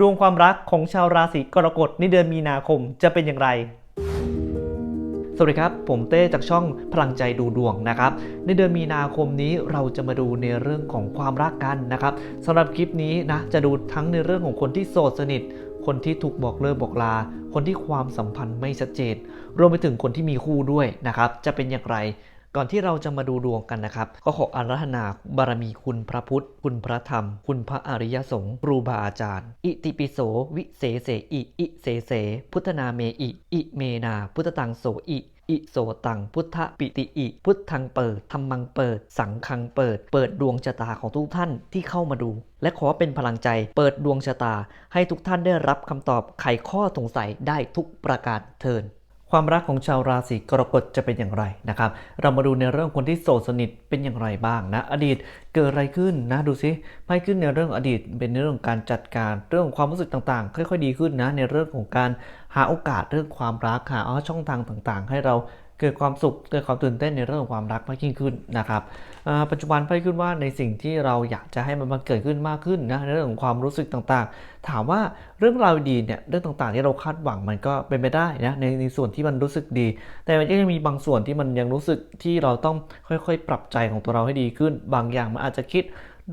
ดวงความรักของชาวราศีกรกฎในเดือนมีนาคมจะเป็นอย่างไร สวัสดีครับ ผมเต้จากช่องพลังใจดูดวงนะครับ ในเดือนมีนาคมนี้เราจะมาดูในเรื่องของความรักกันนะครับสำหรับคลิปนี้นะจะดูทั้งในเรื่องของคนที่โสดสนิท คนที่ถูกบอกเลิกบอกลา คนที่ความสัมพันธ์ไม่ชัดเจน รวมไปถึงคนที่มีคู่ด้วยนะครับ จะเป็นอย่างไร ก่อนที่เราจะมาดูดวงกันนะครับ ก็ขออารัธนาบารมีคุณพระพุทธ คุณพระธรรม คุณพระอริยสงฆ์ครูบาอาจารย์ อิติปิโสวิเศเสอิอิเสเส พุทธนาเมอิอิเมนาพุทธตังโสอิอิโสตังพุทธปิติอิ พุทธังเปิดธรรมังเปิด สังคังเปิด เปิดดวงชะตาของทุกท่านที่เข้ามาดู และขอเป็นพลังใจเปิดดวงชะตา ให้ทุกท่านได้รับคำตอบไขข้อสงสัยได้ทุกประการเทิน ความรักของชาวราศีกรกฎจะเป็นอย่างไรนะครับ เรามาดูในเรื่องคนที่โสดสนิทเป็นอย่างไรบ้างนะ อดีตเกิดอะไรขึ้นนะดูซิไพ่ขึ้นในเรื่องอดีตเป็นในเรื่องของการจัดการเรื่องความรู้สึกต่างๆ ค่อยๆ ดีขึ้นนะในเรื่องของการหาโอกาสเรื่องความรักหาช่องทางต่างๆ ให้เรา เกิดความสุขเกิดความตื่นเต้นในเรื่องของความรักมากยิ่งขึ้นนะครับปัจจุบันไพ่ขึ้นว่าในสิ่งที่เราอยากจะให้มันมาเกิดขึ้นมากขึ้นนะในเรื่องของความรู้สึกต่างๆ ถามว่าเรื่องราวดีเนี่ยเรื่องต่างๆ ที่เราคาดหวังมันก็เป็นไปได้นะในในส่วนที่มันรู้สึกดี แต่มันก็ยังมีบางส่วนที่มันยังรู้สึกที่เราต้องค่อยๆ ปรับใจของตัวเราให้ดีขึ้น บางอย่างมันอาจจะคิด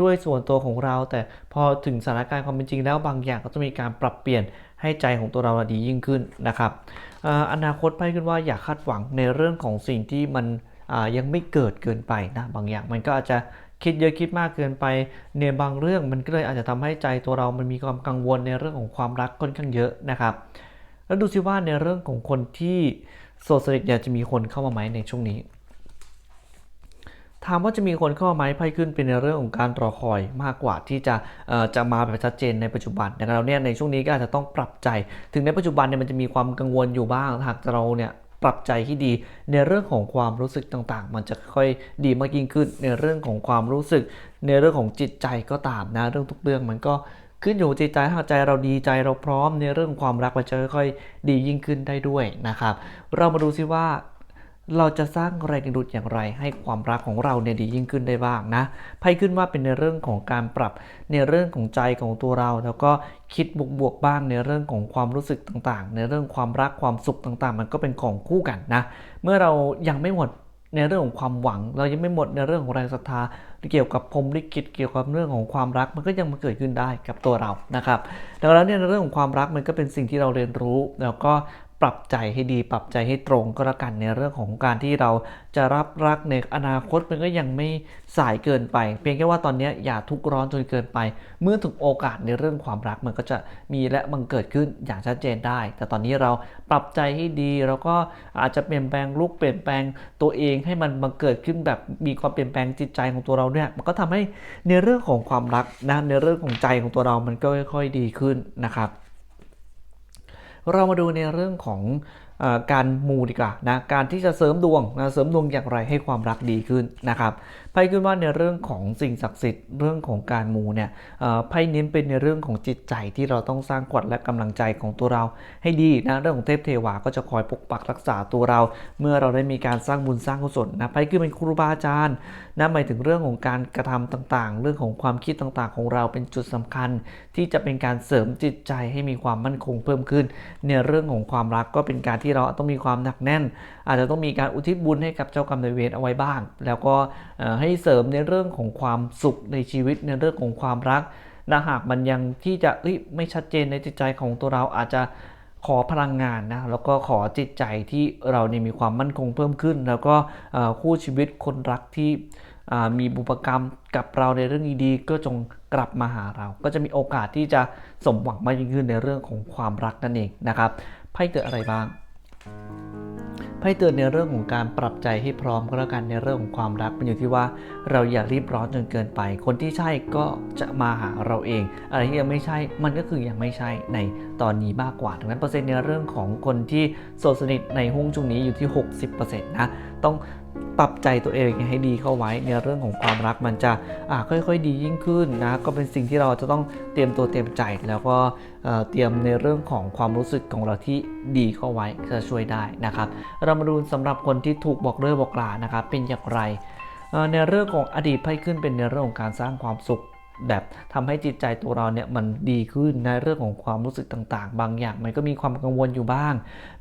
ด้วยส่วนตัวของเรา แต่พอถึงสถานการณ์ความเป็นจริงแล้วบางอย่างก็ต้องมีการปรับเปลี่ยน ให้ใจของตัวเราดียิ่งขึ้นนะครับอนาคตไปขึ้นว่าอย่าคาดหวังในเรื่องของสิ่งที่มันยังไม่เกิดเกินไปนะบางอย่างมันก็อาจจะคิดเยอะคิดมากเกินไปในบางเรื่องมันก็เลยอาจจะทำให้ใจตัวเรามันมีความกังวลในเรื่องของความรักค่อนข้างเยอะนะครับแล้วดูซิว่าในเรื่องของคนที่โสดสนิทอยากจะมีคนเข้ามาไหมในช่วงนี้ ถามว่าจะมีคนเข้ามาไหมไพ่ขึ้นเป็นในเรื่องของการรอคอยมากกว่าที่จะจะมาแบบชัดเจนในปัจจุบันนะครับเราเนี่ยในช่วงนี้ก็อาจจะต้องปรับใจ ถึงในปัจจุบันเนี่ยมันจะมีความกังวลอยู่บ้างหากเราเนี่ยปรับใจที่ดีในเรื่องของความรู้สึกต่างๆ มันจะค่อยดีมากยิ่งขึ้นในเรื่องของความรู้สึก ในเรื่องของจิตใจก็ตามนะเรื่องทุกเรื่องมันก็ขึ้นอยู่กับจิตใจถ้าใจเราดีใจเราพร้อมในเรื่องความรักมันจะค่อยๆดียิ่งขึ้นได้ด้วยนะครับ เรามาดูซิว่า เราจะสร้างแรงดึงดูดอย่างไร ให้ความรักของเราเนี่ยดียิ่งขึ้นได้บ้างนะไพ่ขึ้นว่าเป็นในเรื่องของการปรับในเรื่องของใจของตัวเรา แล้วก็คิดบวกๆบ้างในเรื่องของความรู้สึกต่างๆ ในเรื่องความรักความสุขต่างๆ มันก็เป็นของคู่กันนะ เมื่อเรายังไม่หมดในเรื่องของความหวัง เรายังไม่หมดในเรื่องของแรงศรัทธาเกี่ยวกับพรมลิขิตเกี่ยวกับเรื่องของความรักมันก็ยังมาเกิดขึ้นได้กับตัวเรานะครับ ดังนั้นเนี่ยในเรื่องของความรักมันก็เป็นสิ่งที่เราเรียนรู้ แล้วก็ ปรับใจให้ดี ปรับใจให้ตรงก็แล้วกันในเรื่องของการที่เราจะรับรักในอนาคตมันก็ยังไม่สายเกินไป เพียงแค่ว่าตอนนี้อย่าทุกร้อนจนเกินไป เมื่อถึงโอกาสในเรื่องความรักมันก็จะมีและบังเกิดขึ้นอย่างชัดเจนได้ แต่ตอนนี้เราปรับใจให้ดีแล้วก็อาจจะเปลี่ยนแปลงลุกเปลี่ยนแปลงตัวเองให้มันบังเกิดขึ้นแบบมีความเปลี่ยนแปลงจิตใจของตัวเราเนี่ยมันก็ทำให้ในเรื่องของความรักนะในเรื่องของใจของตัวเรามันก็ค่อยๆดีขึ้นนะครับ เรามาดูในเรื่องของ การมูดีกว่านะการที่จะเสริมดวงนะเสริมดวงอย่างไรให้ความรักดีขึ้นนะครับไพ่ขึ้นว่าในเรื่องของสิ่งศักดิ์สิทธิ์เรื่องของการมูเนี่ยไพ่เน้นเป็นในเรื่องของจิตใจที่เราต้องสร้างขวัญและกำลังใจของตัวเราให้ดีนะเรื่องของเทพเทวาก็จะคอยปกปักรักษาตัวเรา เมื่อเราได้มีการสร้างบุญสร้างกุศลนะไพ่ขึ้นเป็นครูบาอาจารย์นะหมายถึงเรื่องของการกระทำต่างๆ เรื่องของความคิดต่างๆ ของเราเป็นจุดสำคัญ ที่จะเป็นการเสริมจิตใจให้มีความมั่นคงเพิ่มขึ้นในเรื่องของความรักก็เป็นการที่เราต้องมีความหนักแน่น อาจจะต้องมีการอุทิศบุญให้กับเจ้ากรรมนายเวรเอาไว้บ้าง แล้วก็ให้เสริมในเรื่องของความสุขในชีวิตในเรื่องของความรักและหากมันยังที่จะไม่ชัดเจนในจิตใจของตัวเราอาจจะขอพลังงานนะแล้วก็ขอจิตใจที่เราเนี่ยมีความมั่นคงเพิ่มขึ้น แล้วก็คู่ชีวิตคนรักที่มีบุพกรรมกับเราในเรื่องดีๆก็จงกลับมาหาเรา ก็จะมีโอกาสที่จะสมหวังมากยิ่งขึ้นในเรื่องของความรักนั่นเองนะครับไพ่เตืออะไรบ้าง ไพ่เตือนในเรื่องของการปรับใจให้พร้อมก็แล้วกันในเรื่องของความรักมันอยู่ที่ว่าเราอย่ารีบร้อนจนเกินไป คนที่ใช่ก็จะมาหาเราเอง อะไรที่ยังไม่ใช่มันก็คือยังไม่ใช่ในตอนนี้มากกว่าดังนั้นเปอร์เซ็นต์ในเรื่องของคนที่โสดสนิทในหุ้งช่วงนี้อยู่ที่ 60%นะต้อง ปรับใจตัวเองให้ดีเข้าไว้ในเรื่องของความรักมันจะะค่อยๆดียิ่งขึ้นนะก็เป็นสิ่งที่เราจะต้องเตรียมตัวเตรียมใจแล้วก็เตรียมในเรื่องของความรู้สึกของเราที่ดีเข้าไว้จะช่วยได้นะครับ เรามาดูสำหรับคนที่ถูกบอกเลิกบอกลานะครับเป็นอย่างไรในเรื่องของอดีตไพ่ขึ้นเป็นในเรื่องของการสร้างความสุข แบบทำให้จิตใจตัวเราเนี่ยมันดีขึ้นในเรื่องของความรู้สึกต่าง ๆ บางอย่าง มันก็มีความกังวลอยู่บ้าง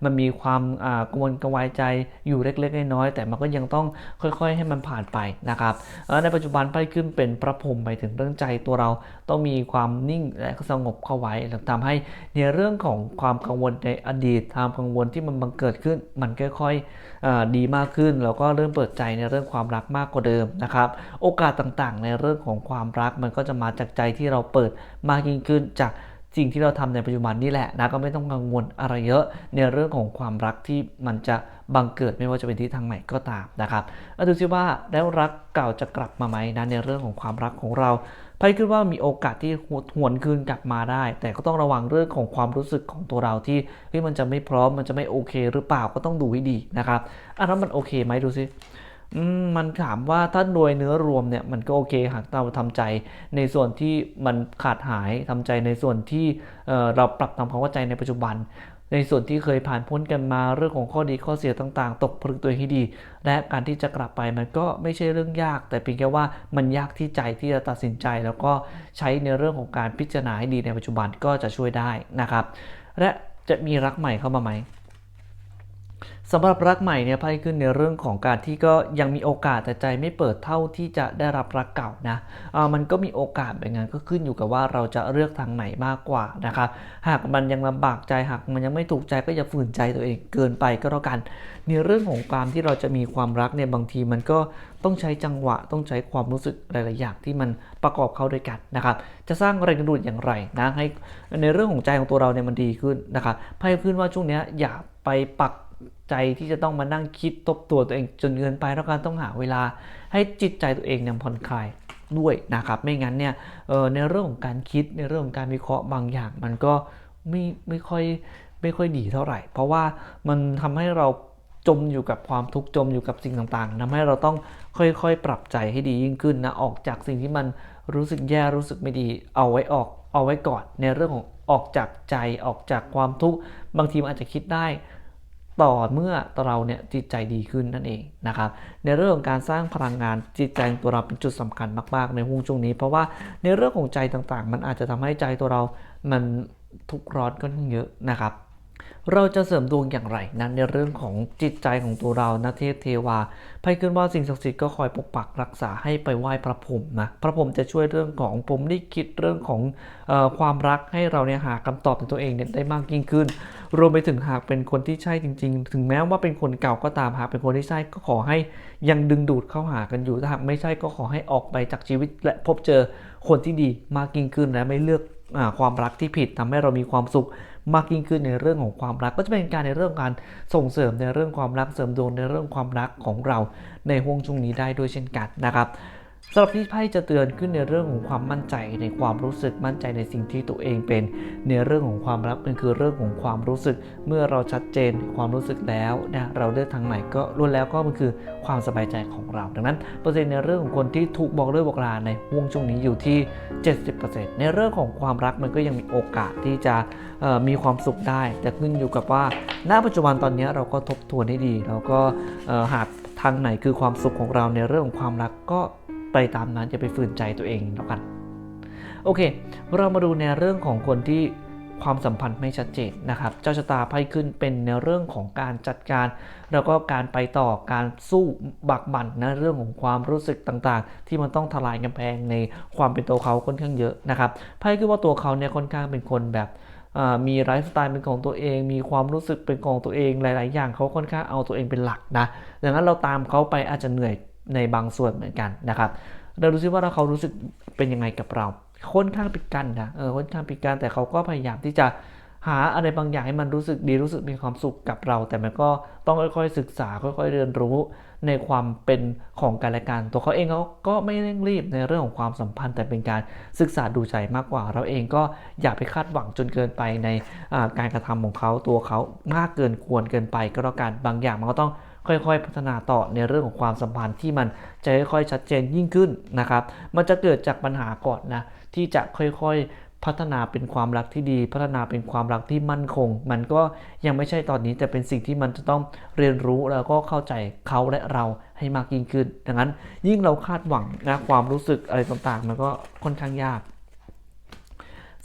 มันมีความอ่ากังวลกังวายใจอยู่เล็กๆน้อยๆแต่มันก็ยังต้องค่อยๆ ให้มันผ่านไปนะครับในปัจจุบันไพ่ขึ้นเป็นพระพรหมไปถึงเรื่องใจตัวเราต้องมีความนิ่งและสงบเข้าไว้แล้วทำให้ในเรื่องของความกังวลในอดีตความกังวลที่มันบังเกิดขึ้น มันค่อยๆดีมากขึ้นแล้วก็เริ่มเปิดใจในเรื่องความรักมากกว่าเดิมนะครับ โอกาสต่างๆ ในเรื่องของความรักมันก็จะมาจากใจที่เราเปิดมากยิ่งขึ้นจากสิ่งที่เราทำในปัจจุบันนี่แหละนะก็ไม่ต้องกังวลอะไรเยอะในเรื่องของความรักที่มันจะบังเกิดไม่ว่าจะเป็นที่ทางไหนก็ตามนะครับเอาดูซิว่าแล้วรักเก่าจะกลับมาไหมนะในเรื่องของความรักของเราไพ่คิดว่ามีโอกาสที่หวนคืนกลับมาได้ แต่ก็ต้องระวังเรื่องของความรู้สึกของตัวเราที่เฮ้ยมันจะไม่พร้อมมันจะไม่โอเค หรือเปล่าก็ต้องดูให้ดีนะครับอันนั้นมันโอเคไหมดูซิ มันถามว่าถ้าโดยเนื้อรวมเนี่ยมันก็โอเคหากเราทำใจในส่วนที่มันขาดหายทำใจในส่วนที่เเราปรับทำความเข้าใจในปัจจุบัน ในส่วนที่เคยผ่านพ้นกันมาเรื่องของข้อดีข้อเสียต่างๆ ตกผลึกตัวให้ดี และการที่จะกลับไปมันก็ไม่ใช่เรื่องยาก แต่เพียงแค่ว่ามันยากที่ใจที่จะตัดสินใจ แล้วก็ใช้ในเรื่องของการพิจารณาให้ดีในปัจจุบันก็จะช่วยได้นะครับ และจะมีรักใหม่เข้ามาไหม สำหรับรักใหม่เนี่ยไพ่ขึ้นในเรื่องของการที่ก็ยังมีโอกาสแต่ใจไม่เปิดเท่าที่จะได้รับรักเก่านะอ่ามันก็มีโอกาสแบบนั้นก็ขึ้นอยู่กับว่าเราจะเลือกทางไหนมากกว่านะครับหากมันยังลำบากใจหากมันยังไม่ถูกใจก็อย่าฝืนใจตัวเองเกินไปก็แล้วกัน ในเรื่องของการที่เราจะมีความรักเนี่ยบางทีมันก็ต้องใช้จังหวะต้องใช้ความรู้สึกหลาย ๆ อย่างที่มันประกอบเข้าด้วยกันนะครับจะสร้างแรงดึงดูดอย่างไรนะให้ในเรื่องของใจของตัวเราเนี่ยมันดีขึ้นนะครับไพ่ขึ้นว่าช่วงนี้อย่าไปปัก ใจที่จะต้องมานั่งคิดทบตัวตัวเองจนเกินไปแล้วการต้องหาเวลาให้จิตใจตัวเองเนี่ยผ่อนคลายด้วยนะครับ ไม่งั้นเนี่ยในเรื่องของการคิดในเรื่องของการวิเคราะห์บางอย่าง มันก็ไม่ไม่ค่อยไม่ค่อยดีเท่าไหร่ เพราะว่ามันทำให้เราจมอยู่กับความทุกข์จมอยู่กับสิ่งต่างๆทำให้เราต้องค่อยๆ ปรับใจให้ดียิ่งขึ้นนะออกจากสิ่งที่มันรู้สึกแย่รู้สึกไม่ดีเอาไว้ออกเอาไว้ก่อนในเรื่องของออกจากใจออกจากความทุกข์บางทีมันอาจจะคิดได้ ต่อเมื่อเราเนี่ยจิตใจดีขึ้นนั่นเองนะครับในเรื่องของการสร้างพลังงานจิตใจตัวเราเป็นจุดสำคัญมาก ๆ ในห่วงช่วงนี้ เพราะว่าในเรื่องของใจต่างๆ มันอาจจะทำให้ใจตัวเรามันทุกข์ร้อนก็เยอะนะครับ เราจะเสริมดวงอย่างไรนั้นในเรื่องของจิตใจของตัวเรานะเทพเทวาไพ่ขึ้นว่าสิ่งศักดิ์สิทธิ์ก็คอยปกปักรักษาให้ไปไหว้พระพรหมนะพระพรหมจะช่วยเรื่องของผมได้คิดเรื่องของออความรักให้เราเนี่ยหาคำตอบในตัวเองเนี่ยได้มากยิ่งขึ้น รวมไปถึงหากเป็นคนที่ใช่จริง ๆ ถึงแม้ว่าเป็นคนเก่าก็ตามหากเป็นคนที่ใช่ก็ขอให้ยังดึงดูดเข้าหากันอยู่ถ้าหากไม่ใช่ก็ขอให้ออกไปจากชีวิต และพบเจอคนที่ดีมากยิ่งขึ้นและไม่เลือกอความรักที่ผิดทำให้เรามีความสุขมากยิ่งขึ้นในเรื่องของความรัก ก็จะเป็นการในเรื่องการส่งเสริมในเรื่องความรักเสริมดวงในเรื่องความรักของเราในห่วงช่วงนี้ได้ด้วยเช่นกันนะครับ สำหรับที่ไพ่จะเตือนขึ้นในเรื่องของความมั่นใจในความรู้สึกมั่นใจในสิ่งที่ตัวเองเป็นในเรื่องของความรักมันคือเรื่องของความรู้สึก เมื่อเราชัดเจนความรู้สึกแล้วนะเราเลือกทางไหนก็ล้วนแล้วก็มันคือความสบายใจของเรา ดังนั้นเปอร์เซ็นต์ในเรื่องของคนที่ถูกบอกเลิกบอกลาในวงช่วงนี้อยู่ที่ 70%ในเรื่องของความรักมันก็ยังมีโอกาสที่จะมีความสุขได้ แต่ขึ้นอยู่กับว่าณปัจจุบันตอนนี้เราก็ทบทวนให้ดีแล้วก็หากทางไหนคือความสุขของเราในเรื่องของความรักก็ ไปตามนั้นจะไปฝืนใจตัวเองแล้วกันโอเค เรามาดูในเรื่องของคนที่ความสัมพันธ์ไม่ชัดเจนนะครับ เจ้าชะตาไพ่ขึ้นเป็นในเรื่องของการจัดการ แล้วก็การไปต่อการสู้บักบั่นนะเรื่องของความรู้สึกต่างๆ ที่มันต้องทลายกำแพงในความเป็นตัวเขาค่อนข้างเยอะนะครับไพ่คือว่าตัวเขาเนี่ยค่อนข้างเป็นคนแบบมีไลฟ์สไตล์เป็นของตัวเอง มีความรู้สึกเป็นของตัวเองหลาย ๆ อย่างเขาค่อนข้างเอาตัวเองเป็นหลักนะดังนั้นเราตามเขาไปอาจจะเหนื่อย ในบางส่วนเหมือนกันนะครับ เราดูซิว่าเขารู้สึกเป็นยังไงกับเรา ค่อนข้างปิดกั้นนะเออค่อนข้างปิดกั้นแต่เขาก็พยายามที่จะหาอะไรบางอย่างให้มันรู้สึกดีรู้สึกมีความสุขกับเรา แต่มันก็ต้องค่อยๆศึกษาค่อยๆเรียนรู้ในความเป็นของกันและกันตัวเขาเองเขาก็ไม่เร่งรีบในเรื่องของความสัมพันธ์ แต่เป็นการศึกษาดูใจมากกว่า เราเองก็อย่าไปคาดหวังจนเกินไปในการกระทำของเขาตัวเขามากเกินควรเกินไปก็แล้วกันบางอย่างมันก็ต้อง ค่อยๆ พัฒนาต่อในเรื่องของความสัมพันธ์ที่มันจะค่อยๆชัดเจนยิ่งขึ้นนะครับ มันจะเกิดจากปัญหาก่อนนะที่จะค่อยๆพัฒนาเป็นความรักที่ดี พัฒนาเป็นความรักที่มั่นคง มันก็ยังไม่ใช่ตอนนี้แต่เป็นสิ่งที่มันจะต้องเรียนรู้แล้วก็เข้าใจเขาและเราให้มากยิ่งขึ้น ดังนั้นยิ่งเราคาดหวังนะความรู้สึกอะไรต่างๆ มันก็ค่อนข้างยาก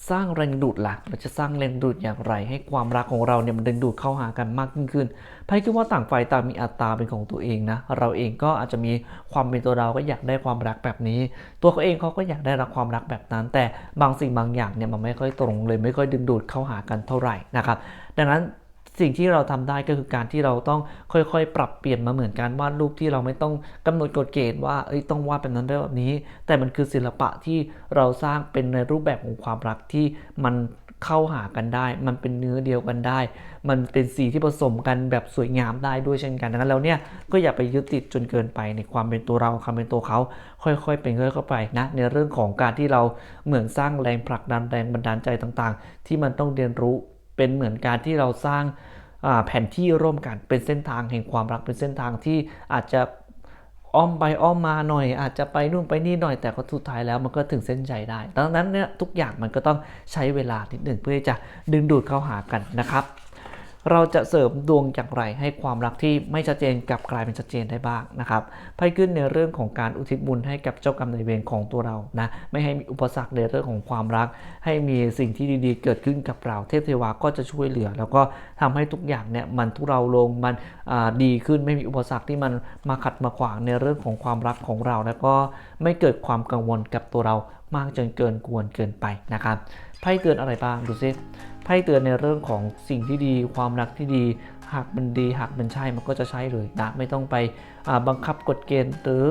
สร้างแรงดูดหลักเราจะสร้างแรงดูดอย่างไร ให้ความรักของเราเนี่ยมันดึงดูดเข้าหากันมากยิ่งขึ้นไพ่คิดว่าต่างฝ่ายต่างมีอัตราเป็นของตัวเองนะ เราเองก็อาจจะมีความเป็นตัวเราก็อยากได้ความรักแบบนี้ ตัวเขาเองเขาก็อยากได้รับความรักแบบนั้น แต่บางสิ่งบางอย่างเนี่ยมันไม่ค่อยตรงเลยไม่ค่อยดึงดูดเข้าหากันเท่าไหร่นะครับ ดังนั้น สิ่งที่เราทำได้ก็คือการที่เราต้องค่อยๆ ปรับเปลี่ยนมาเหมือนการวาดรูปที่เราไม่ต้องกำหนดกฎเกณฑ์ว่าเอ้ยต้องวาดแบบนั้นได้แบบนี้ แต่มันคือศิลปะที่เราสร้างเป็นในรูปแบบของความรักที่มันเข้าหากันได้ มันเป็นเนื้อเดียวกันได้ มันเป็นสีที่ผสมกันแบบสวยงามได้ด้วยเช่นกันดังนั้นแล้วเนี่ยก็อย่าไปยึดติดจนเกินไปในความเป็นตัวเราความเป็นตัวเขา ค่อยๆ เป็นค่อยๆไปนะในเรื่องของการที่เราเหมือนสร้างแรงผลักดันแรงบันดาลใจต่างๆ ที่มันต้องเรียนรู้ เป็นเหมือนการที่เราสร้างแผนที่ร่วมกันเป็นเส้นทางแห่งความรักเป็นเส้นทางที่อาจจะอ้อมไปอ้อมมาหน่อย อาจจะไปนู่นไปนี่หน่อยแต่ก็สุดท้ายแล้วมันก็ถึงเส้นใจได้ ดังนั้นเนี่ยทุกอย่างมันก็ต้องใช้เวลานิดหนึ่งเพื่อจะดึงดูดเข้าหากันนะครับ เราจะเสริมดวงอย่างไรให้ความรักที่ไม่ชัดเจนกลับกลายเป็นชัดเจนได้บ้างนะครับไพ่ขึ้นในเรื่องของการอุทิศบุญให้กับเจ้ากรรมนายเวรของตัวเรานะไม่ให้มีอุปสรรคในเรื่องของความรัก ให้มีสิ่งที่ดีๆ เกิดขึ้นกับเราเทพเทวาก็จะช่วยเหลือ แล้วก็ทำให้ทุกอย่างเนี่ยมันทุเราลงมันดีขึ้นไม่มีอุปสรรคที่มันมาขัดมาขวางในเรื่องของความรักของเรา แล้วก็ไม่เกิดความกังวลกับตัวเรามากจนเกินควรเกินไปนะครับไพ่เตือนอะไรบ้างดูซิ ไพ่เตือนในเรื่องของสิ่งที่ดี ความรักที่ดี หากมันดีหากมันใช่มันก็จะใช่เลยนะไม่ต้องไปบังคับกฎเกณฑ์หรือ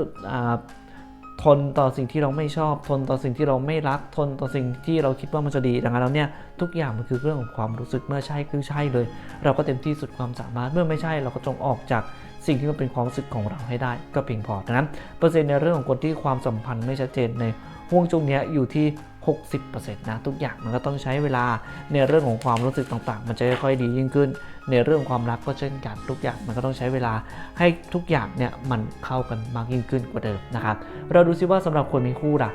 ทนต่อสิ่งที่เราไม่ชอบ ทนต่อสิ่งที่เราไม่รัก ทนต่อสิ่งที่เราคิดว่ามันจะดี ดังนั้นแล้วเนี่ยทุกอย่างมันคือเรื่องของความรู้สึก เมื่อใช่คือใช่เลย เราก็เต็มที่สุดความสามารถ เมื่อไม่ใช่เราก็จงออกจากสิ่งที่มันเป็นความรู้สึกของเราให้ได้ ก็เพียงพอ ดังนั้นเปอร์เซ็นต์ในเรื่องของคนที่ความสัมพันธ์ไม่ชัดเจนในห่วงช่วงนี้อยู่ที่ 60%นะทุกอย่างมันก็ต้องใช้เวลาในเรื่องของความรู้สึกต่างๆ มันจะค่อยๆดียิ่งขึ้น ในเรื่องความรักก็เช่นกันทุกอย่างมันก็ต้องใช้เวลาให้ทุกอย่างเนี่ยมันเข้ากันมากยิ่งขึ้นกว่าเดิมนะครับเราดูซิว่าสำหรับคนมีคู่ล่ะ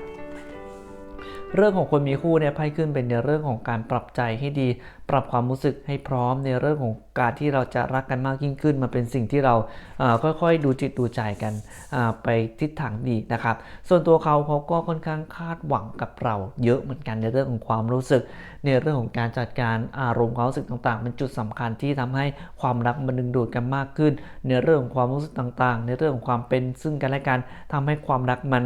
เรื่องของคนมีคู่เนี่ยไพ่ขึ้นเป็นในเรื่องของการปรับใจให้ดี ปรับความรู้สึกให้พร้อมในเรื่องของการที่เราจะรักกันมากยิ่งขึ้นมาเป็นสิ่งที่เราค่อยๆดูจิตดูใจกันไปทิศทางดีนะครับ ส่วนตัวเขาเขาก็ค่อนข้างคาดหวังกับเรา เยอะเหมือนกันในเรื่องของความรู้สึก ในเรื่องของการจัดการอารมณ์ความรู้สึกต่างๆเป็นจุดสำคัญที่ทำให้ความรักมันดึงดูดกันมากขึ้น ในเรื่องของความรู้สึกต่างๆ ในเรื่องของความเป็นซึ่งกันและกันทำให้ความรักมัน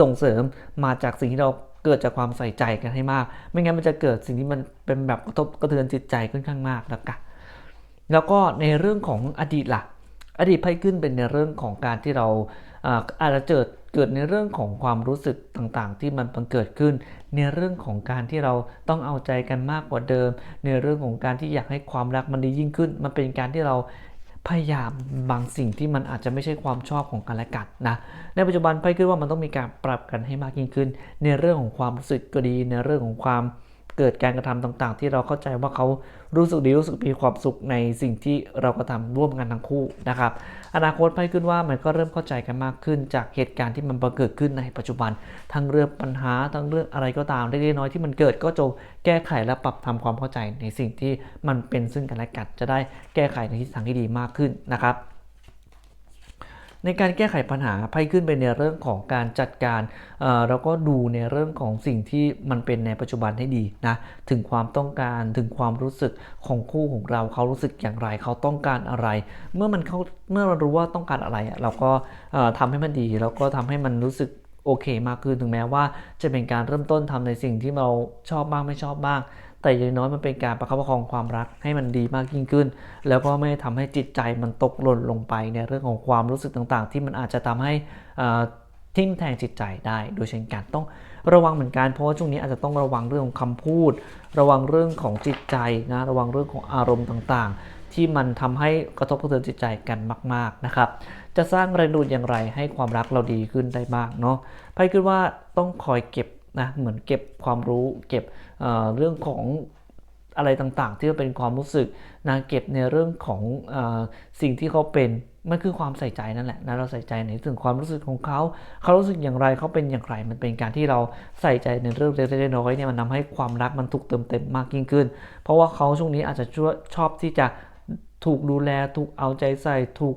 ส่งเสริมมาจากสิ่งที่เรา เกิดจากความใส่ใจกันให้มาก ไม่งั้นมันจะเกิดสิ่งที่มันเป็นแบบกระทบกระเทือนจิตใจค่อนข้างมากแล้วกันแล้วก็ในเรื่องของอดีตล่ะ อดีตไพ่ขึ้นเป็นในเรื่องของการที่เราอาจจะเกิดเกิดในเรื่องของความรู้สึกต่างๆ ที่มันบังเกิดขึ้น ในเรื่องของการที่เราต้องเอาใจกันมากกว่าเดิม ในเรื่องของการที่อยากให้ความรักมันดียิ่งขึ้น มันเป็นการที่เรา พยายามบางสิ่งที่มันอาจจะไม่ใช่ความชอบของกันและกันนะ ในปัจจุบันไพ่คิดว่ามันต้องมีการปรับกันให้มากยิ่งขึ้น ในเรื่องของความรู้สึกก็ดี ในเรื่องของความ เกิดการกระทำต่างๆ ที่เราเข้าใจว่าเขารู้สึกดีรู้สึกมีความสุขในสิ่งที่เรากระทำร่วมกันทั้งคู่นะครับ อนาคตไปขึ้นว่ามันก็เริ่มเข้าใจกันมากขึ้น จากเหตุการณ์ที่มันเกิดขึ้นในปัจจุบัน ทั้งเรื่องปัญหาทั้งเรื่องอะไรก็ตามเล็กๆน้อยที่มันเกิดก็จงแก้ไขและปรับทำความเข้าใจในสิ่งที่มันเป็นซึ่งกันและกันจะได้แก้ไขในทิศทางที่ดีมากขึ้นนะครับ ในการแก้ไขปัญหาไพ่ขึ้นไปในเรื่องของการจัดการเราก็ดูในเรื่องของสิ่งที่มันเป็นในปัจจุบันให้ดีนะถึงความต้องการถึงความรู้สึกของคู่ของเราเขารู้สึกอย่างไรเขาต้องการอะไร เมื่อมันเขาเมื่อเรารู้ว่าต้องการอะไรเราก็ทำให้มันดีแล้วก็ทำให้มันรู้สึกโอเคมากขึ้นถึงแม้ว่าจะเป็นการเริ่มต้นทำในสิ่งที่เราชอบบ้างไม่ชอบบ้าง แต่อย่างน้อยมันเป็นการประคับประคองความรักให้มันดีมากยิ่งขึ้น แล้วก็ไม่ทำให้จิตใจมันตกหล่นลงไปในเรื่องของความรู้สึกต่างๆ ที่มันอาจจะทำให้ทิ่มแทงจิตใจได้ โดยเช่นกันต้องระวังเหมือนกันเพราะว่าช่วงนี้อาจจะต้องระวังเรื่องของคำพูด ระวังเรื่องของจิตใจนะระวังเรื่องของอารมณ์ต่างๆ ที่มันทำให้กระทบกระเทือนจิตใจกันมาก ๆนะครับ จะสร้างแรงดูดอย่างไรให้ความรักเราดีขึ้นได้บ้างเนาะไพ่คิดว่าต้องคอยเก็บ นะเหมือนเก็บความรู้เก็บเเรื่องของอะไรต่างๆ ที่เป็นความรู้สึกนะเก็บในเรื่องของอสิ่งที่เขาเป็นมันคือความใส่ใจนั่นแหละนะเราใส่ใจในถึงความรู้สึกของเขา เขารู้สึกอย่างไรเขาเป็นอย่างไร มันเป็นการที่เราใส่ใจในเรื่องเล็กๆน้อยๆเนี่ยมันทาให้ความรักมันถูกเติมเต็มมากยิ่งขึ้น เพราะว่าเขาช่วงนี้อาจจะชอบชอบที่จะถูกดูแล ถูกเอาใจใส่ถูก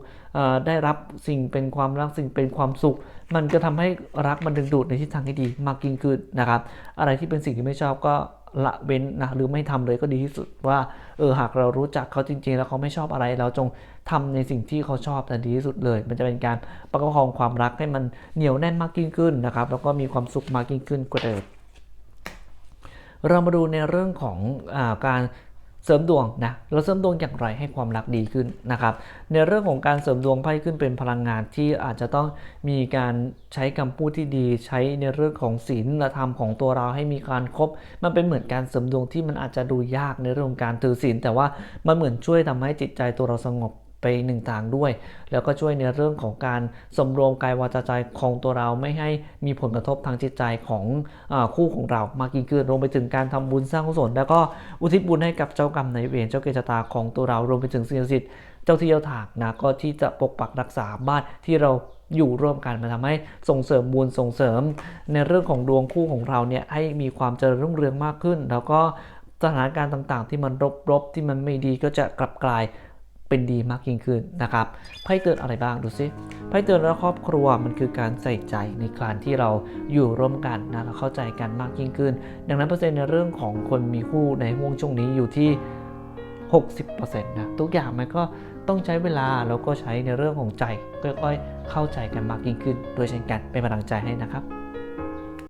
ได้รับสิ่งเป็นความรักสิ่งเป็นความสุข มันก็ทำให้รักมันดึงดูดในทิศทางที่ดีมากยิ่งขึ้นนะครับ อะไรที่เป็นสิ่งที่ไม่ชอบก็ละเว้นนะหรือไม่ทำเลยก็ดีที่สุดว่าเออหากเรารู้จักเขาจริง ๆ แล้วเขาไม่ชอบอะไร เราจงทำในสิ่งที่เขาชอบแต่ดีที่สุดเลย มันจะเป็นการประคองความรักให้มันเหนียวแน่นมากยิ่งขึ้นนะครับแล้วก็มีความสุขมากยิ่งขึ้นกว่าเดิมเรามาดูในเรื่องของอาการ เสริมดวงนะเราเสริมดวงอย่างไรให้ความรักดีขึ้นนะครับ ในเรื่องของการเสริมดวงไพ่ขึ้นเป็นพลังงานที่อาจจะต้องมีการใช้คำพูดที่ดี ใช้ในเรื่องของศีลธรรมของตัวเราให้มีการครบ มันเป็นเหมือนการเสริมดวงที่มันอาจจะดูยากในเรื่องของการถือศีลแต่ว่ามันเหมือนช่วยทำให้จิตใจตัวเราสงบ ไปหนึ่งทางด้วย แล้วก็ช่วยในเรื่องของการสมรวมกายวาจาใจของตัวเราไม่ให้มีผลกระทบทางจิตใจของอคู่ของเรามากยิ่งขึ้นรวมไปถึงการทำบุญสร้างกุศลแล้วก็อุทิศบุญให้กับเจ้ากรรมนายเวรเจ้าเกศชะตาของตัวเรารวมไปถึงสิ่งศักดิ์สิทธิ์เจ้าที่เจ้าทางนะก็ที่จะปกปักรักษาบ้านที่เราอยู่ร่วมกันมันทำให้ส่งเสริมบุญส่งเสริม ในเรื่องของดวงคู่ของเราเนี่ยให้มีความเจริญรุ่งเรืองมากขึ้น แล้วก็สถานการณ์ต่างๆ ที่มันรบๆที่มันไม่ดีก็จะกลับกลาย เป็นดีมากยิ่งขึ้นนะครับไพ่เตือนอะไรบ้างดูซิไพ่เตือนแล้วครอบครัวมันคือการใส่ใจในการที่เราอยู่ร่วมกันนะเราเข้าใจกันมากยิ่งขึ้น ดังนั้นเปอร์เซ็นต์ในเรื่องของคนมีคู่ในห่วงช่วงนี้อยู่ที่ 60%นะทุกอย่างมันก็ต้องใช้เวลาแล้วก็ใช้ในเรื่องของใจค่อยๆเข้าใจกันมากยิ่งขึ้น โดยเช่นกันเป็นกำลังใจให้นะครับ